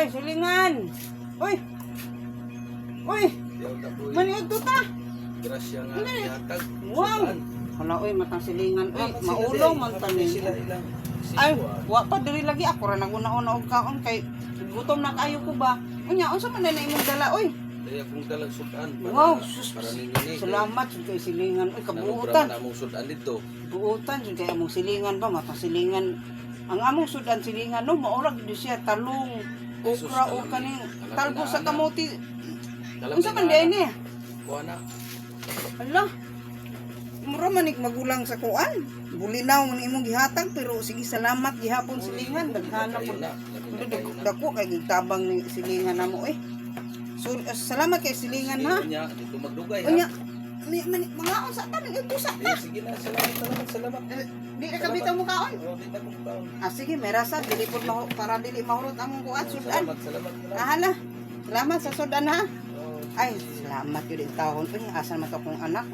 Uy, silingan. Uy. Uy, maniod to ta. Grasya nga yatag. Wow. Hala, uy, matang silingan. Uy, maulaw man tanin. Ay, wa pa diri lagi ako ra naguna-una og kaon kay gutom na kayo ko ba. Unya, unsa man na imong dala, oy? Daya kung talang sudan. para- Wow, sus. Para. Salamat jud kay silingan. Uy, kabuutan. namong sudan dito. Buutan jud kay among silingan ba matang silingan. Ang among sudan silingan no maurag jud siya talong, okra o kaning talbo sa. Alam Unsa man Ana. day ni? Kuha na. Hala. Mura manik magulang sa kuan. Bulinaw man imong gihatag pero sige salamat gihapon silingan daghana na Dako, kay gitabang ni silingan namo eh. So eh, salamat kay silingan ha. Unya, dito magdugay ha. Unya, ni man mga unsa ta ning ito sa Eh, sige na. Salamat, salamat, salamat. Eh, Di na kabitaw mo kaon. Oh, di na taon. Ah sige, merasa dili pod mahu para dili mahurot among kuan sudan. Salamat, salamat. salamat. Ah hala. Salamat sa sudan ha. Ay, salamat yun yung taon. Uy, asan man to kong anak.